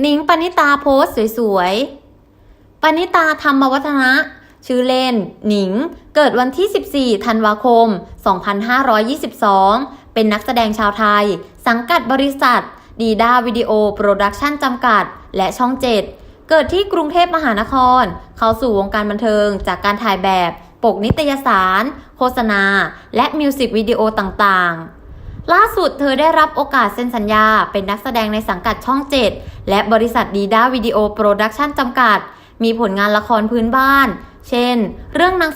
หนิงปณิตาโพสต์สวยๆ ปณิตาธรรมวัฒนะ ชื่อเล่น หนิง เกิดวันที่ 14 ธันวาคม 2522 เป็นนักแสดงชาวไทย สังกัดบริษัท ดีด้าวิดีโอโปรดักชั่นจำกัด และช่อง7เกิดที่กรุงเทพมหานคร เข้าสู่วงการบันเทิงจากการถ่ายแบบ ปกนิตยสาร โฆษณา และมิวสิกวิดีโอต่างๆ ล่าสุดเธอได้รับโอกาสเซ็นสัญญา เป็นนักแสดงในสังกัดช่อง 7 และบริษัทดีด้าวิดีโอโปรดักชั่นจำกัด มีผลงานละครพื้นบ้าน เช่น เรื่องนาง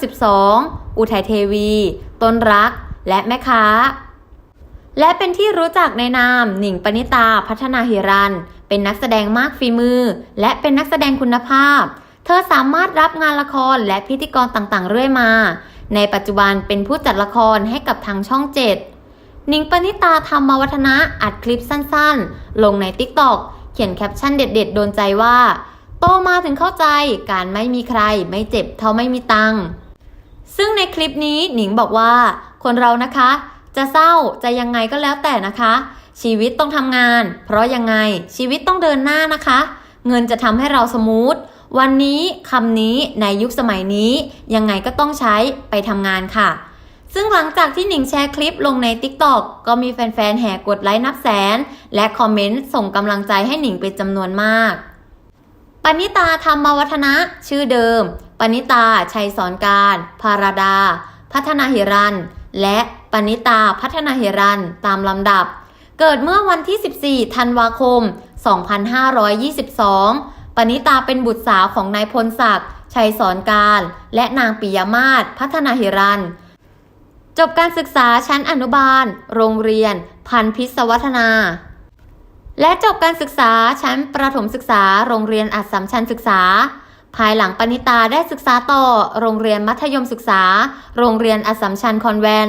12 อุทัยเทวี ต้นรัก และแม่ค้า และเป็นที่รู้จักในนาม หนิงปณิตาพัฒนาหิรัน เป็นนักแสดงมากฝีมือ และเป็นนักแสดงคุณภาพ เธอสามารถรับงานละครและพิธีกรต่างๆ เรื่อยมา ในปัจจุบันเป็นผู้จัดละครให้กับทางช่อง7ห นิงปณิตาธรรมวัฒนะอัดคลิปสั้นๆ ลงใน TikTok เขียนแคปชั่นเด็ดๆ โดนใจว่า โตมาถึงเข้าใจการไม่มีใครไม่เจ็บเท่าไม่มีตังค์ซึ่งในคลิปนี้หนิงบอกว่า คนเรานะคะ จะเศร้าจะยังไงก็แล้วแต่นะคะ ชีวิตต้องทำงาน เพราะยังไงชีวิตต้องเดินหน้านะคะ เงินจะทำให้เราสมูทวันนี้คำนี้ในยุคสมัยนี้ยังไงก็ต้องใช้ไปทำงานค่ะ ซึ่งหลังจากที่หนิงแชร์คลิปลงใน TikTok ก็มีแฟนๆแห่กดไลค์นับแสน และคอมเมนต์ส่งกำลังใจให้หนิงเป็นจำนวนมากปณิตาธรรมวัฒนะ ชื่อเดิม ปณิตา ชัยสอนการพาราดา พัฒนาหิรัน และปณิตาพัฒนาหิรัน ตามลำดับ เกิดเมื่อวันที่ 14 ธันวาคม 2522 ปณิตาเป็นบุตรสาวของนายพลศักดิ์ ชัยสอนการ และนางปิยมาศ พัฒนาหิรัน จบการศึกษาชั้นอนุบาล โรงเรียน พันพิศวัฒนา และจบการศึกษาชั้นประถมศึกษา โรงเรียนอัสสัมชัญศึกษา ภายหลังปณิตาได้ศึกษาต่อ โรงเรียนมัธยมศึกษา โรงเรียนอัสสัมชัญคอนแวน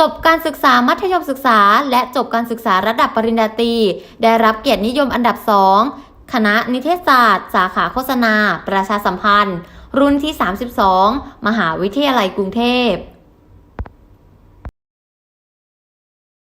จบการศึกษามัธยมศึกษา และจบการศึกษาระดับปริญญาตรีได้รับเกียรตินิยมอันดับสองคณะนิเทศศาสตร์ สาขาโฆษณา ประชาสัมพันธ์ รุ่นที่ 32 มหาวิทยาลัยกรุงเทพ